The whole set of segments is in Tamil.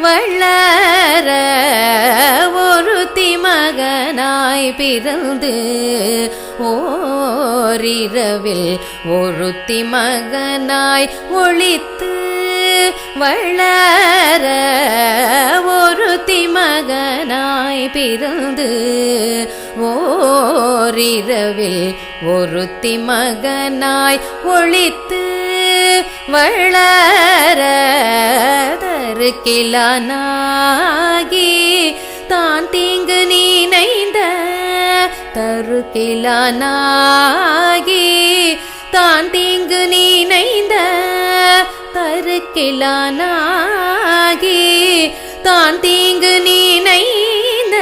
வள்ளர ஒருத்தி மகனாய் பிறந்து ஓரிரவில் ஒருத்தி மகனாய் ஒழித்து வள்ளர ஒருத்தி மகனாய் பிறந்து ஓரிரவில் ஒருத்தி மகனாய் ஒழித்து வளர ஒரு கிளானாகி தான் தீங்கு நீனைந்த தரு கிளானாகி தான் தீங்கு நீனைந்த தரு கிளானாகி தான் தீங்கு நீனைந்த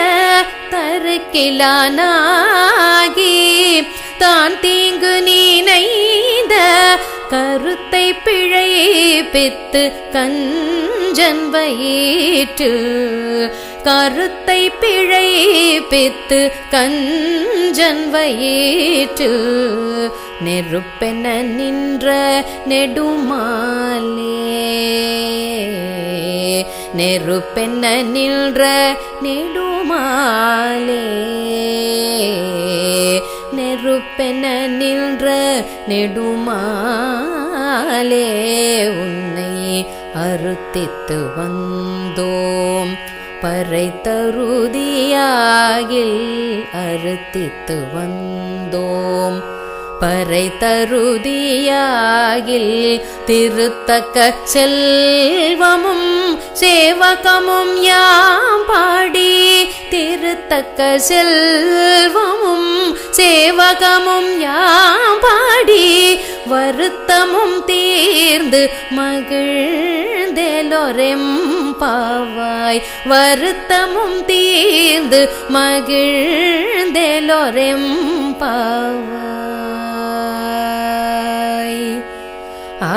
தரு கிளானாகி தான் தீங்கு நீனைந்த கருத்தை பிழைப்பித்து கஞ்சன் வயிற்று கருத்தை பிழை பித்து வயிற்று. நெருப்பென நின்ற நெடுமாலே நெருப்பென நின்ற நெடுமாலே. நெருப்பென நின்ற நெடுமாலே. அறுத்தித்து வந்தோம். பறை தருதியாகில் அறுத்தித்து வந்தோம். பறை தருதியாகில் திருத்தக்க செல்வமும் சேவகமும் யாம் பாடி. திருத்தக்க செல்வமும் சேவகமும் யாம் வருத்தமும் தீர்ந்து மகிழ்ந்தெலொரெம் பாவாய் வருத்தமும் தீர்ந்து மகிழ்ந்தெலொரெம் பாவாய் ஆ